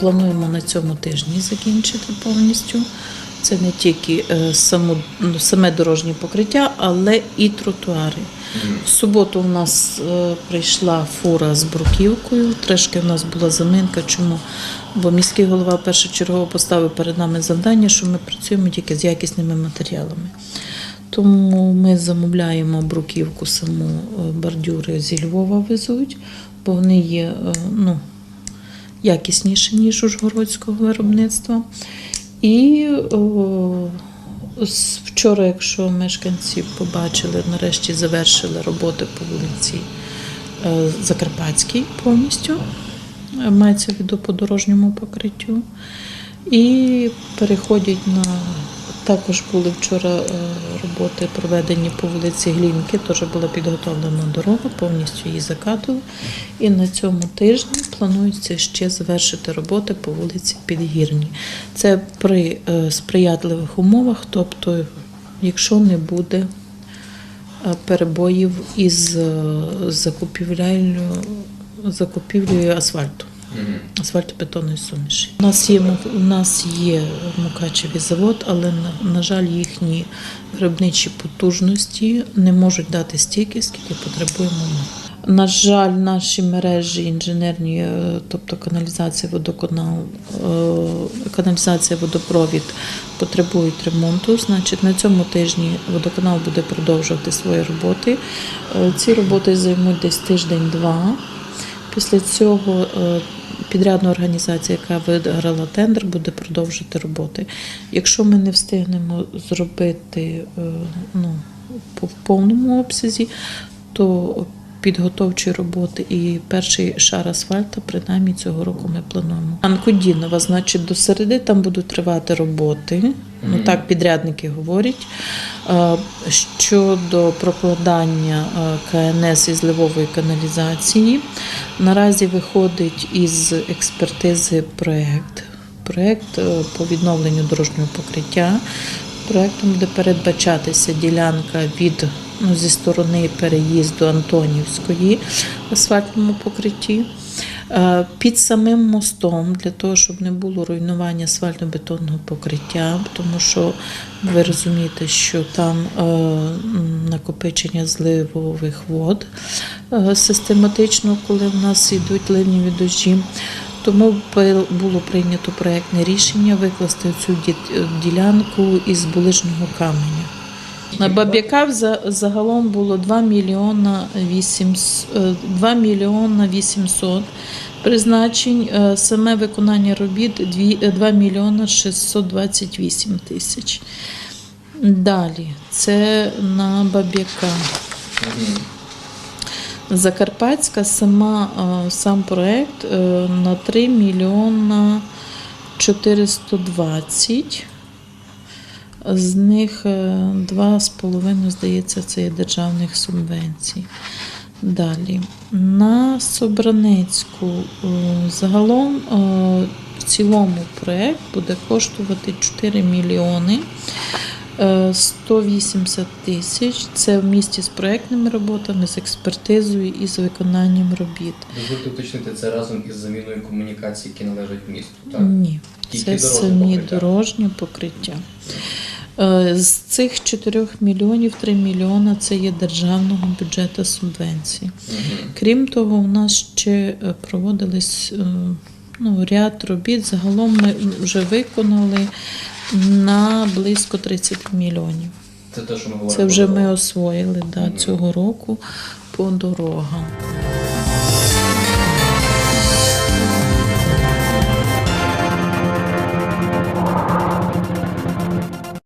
плануємо на цьому тижні закінчити повністю. Це не тільки е, само, ну, саме дорожнє покриття, але і тротуари. В суботу у нас е, прийшла фура з бруківкою. Трошки в нас була заминка. Чому? Бо міський голова першочергово поставив перед нами завдання, що ми працюємо тільки з якісними матеріалами. Тому ми замовляємо бруківку саму е, бордюри зі Львова везуть, бо вони є ну, якісніші, ніж ужгородського виробництва. І о, вчора, якщо мешканці побачили, нарешті завершили роботи по вулиці е, Закарпатській повністю, е, мається в виду по дорожньому покриттю. І переходять на також були вчора е, роботи проведені по вулиці Глінки, теж була підготовлена дорога, повністю її закатили. І на цьому тижні планується ще завершити роботи по вулиці Підгірні. Це при е, сприятливих умовах, тобто, якщо не буде е, перебоїв із закупівлею, закупівлею асфальту асфальтобетонної суміші. У нас є у нас є Мукачеві завод, але на, жаль, їхні виробничі потужності не можуть дати стільки, скільки потребуємо ми. На жаль, наші мережі інженерні, е, тобто каналізація, водоканал, е, каналізація, водопровід потребують ремонту. Значить, на цьому тижні водоканал буде продовжувати свої роботи. Е, Ці роботи займуть десь тиждень-два. Після цього підрядна організація, яка виграла тендер, буде продовжити роботи. Якщо ми не встигнемо зробити е, ну, в повному обсязі, то підготовчі роботи і перший шар асфальта, принаймні цього року ми плануємо. Анкудінова, значить, до середи там будуть тривати роботи. Ну так підрядники говорять. Е, Щодо прокладання е, КНС із ливової каналізації, наразі виходить із експертизи проєкт. Проєкт е, по відновленню дорожнього покриття. Проєктом буде передбачатися ділянка від ну, зі сторони переїзду Антонівської в асфальтному покритті. Е, Під самим мостом для того, щоб не було руйнування асфальтно-бетонного покриття, тому що ви розумієте, що там е, накопичення зливових вод е, систематично, коли в нас йдуть ливневі дощі. Тому було прийнято проєктне рішення викласти цю ді- ділянку із булижного каменя. На Баб'яка загалом було 2 мільйона 800, 2 мільйона 800 призначень. Е, Саме виконання робіт е, 2 мільйона 628 тисяч. Далі, це на Баб'яка. Закарпатська сама е, сам проект е, на 3 мільйона 420. З них е, 2,5, здається, це є державних субвенцій. Далі. На Собраницьку е, загалом е, в цілому проект буде коштувати 4 мільйони. Е, 180 тисяч. Це в місті з проектними роботами, з експертизою і з виконанням робіт. Дозвольте уточнити це разом із заміною комунікацій, які належать місту. Так? Ні, Тільки це самі покриття. дорожнє покриття. Е, З цих 4 мільйонів 3 мільйона це є державного бюджету субвенції. Крім того, у нас ще е, проводились е, ну, ряд робіт. Загалом ми вже виконали на близько 30 мільйонів. Це те, що ми говоримо. Це вже ми освоїли да, цього року по дорогам.